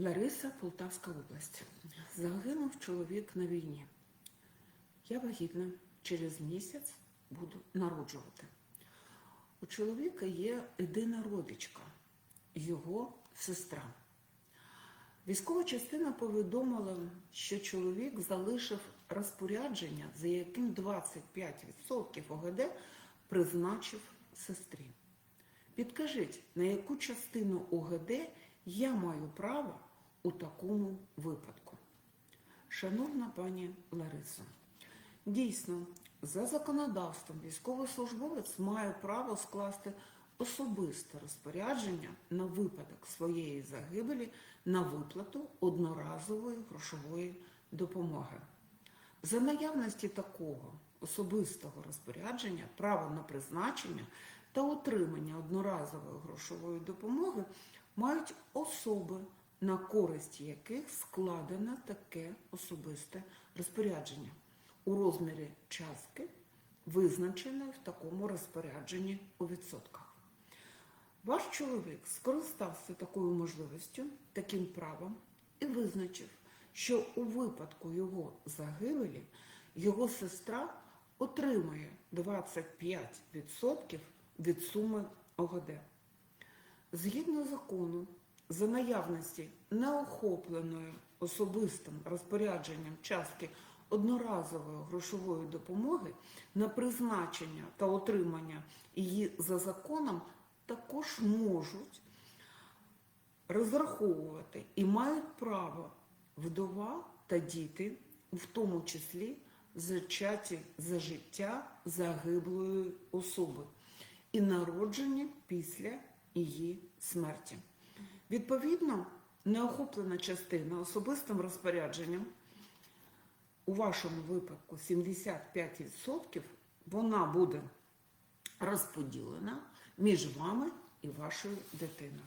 Лариса, Полтавська область. Загинув чоловік на війні. Я вагітна. Через місяць буду народжувати. У чоловіка є єдина родичка, його сестра. Військова частина повідомила, що чоловік залишив розпорядження, за яким 25% ОГД призначив сестрі. Підкажіть, на яку частину ОГД я маю право у такому випадку? Шановна пані Ларисо, дійсно, за законодавством військовослужбовець має право скласти особисте розпорядження на випадок своєї загибелі на виплату одноразової грошової допомоги. За наявності такого особистого розпорядження право на призначення та отримання одноразової грошової допомоги мають особи, на користь яких складено таке особисте розпорядження у розмірі частки, визначеної в такому розпорядженні у відсотках. Ваш чоловік скористався такою можливістю, таким правом і визначив, що у випадку його загибелі його сестра отримує 25% від суми ОГД. Згідно закону, за наявності неохопленої особистим розпорядженням частки одноразової грошової допомоги на призначення та отримання її за законом також можуть розраховувати і мають право вдова та діти, в тому числі зачаті за життя загиблої особи і народжені після її смерті. Відповідно, неохоплена частина особистим розпорядженням, у вашому випадку 75%, вона буде розподілена між вами і вашою дитиною.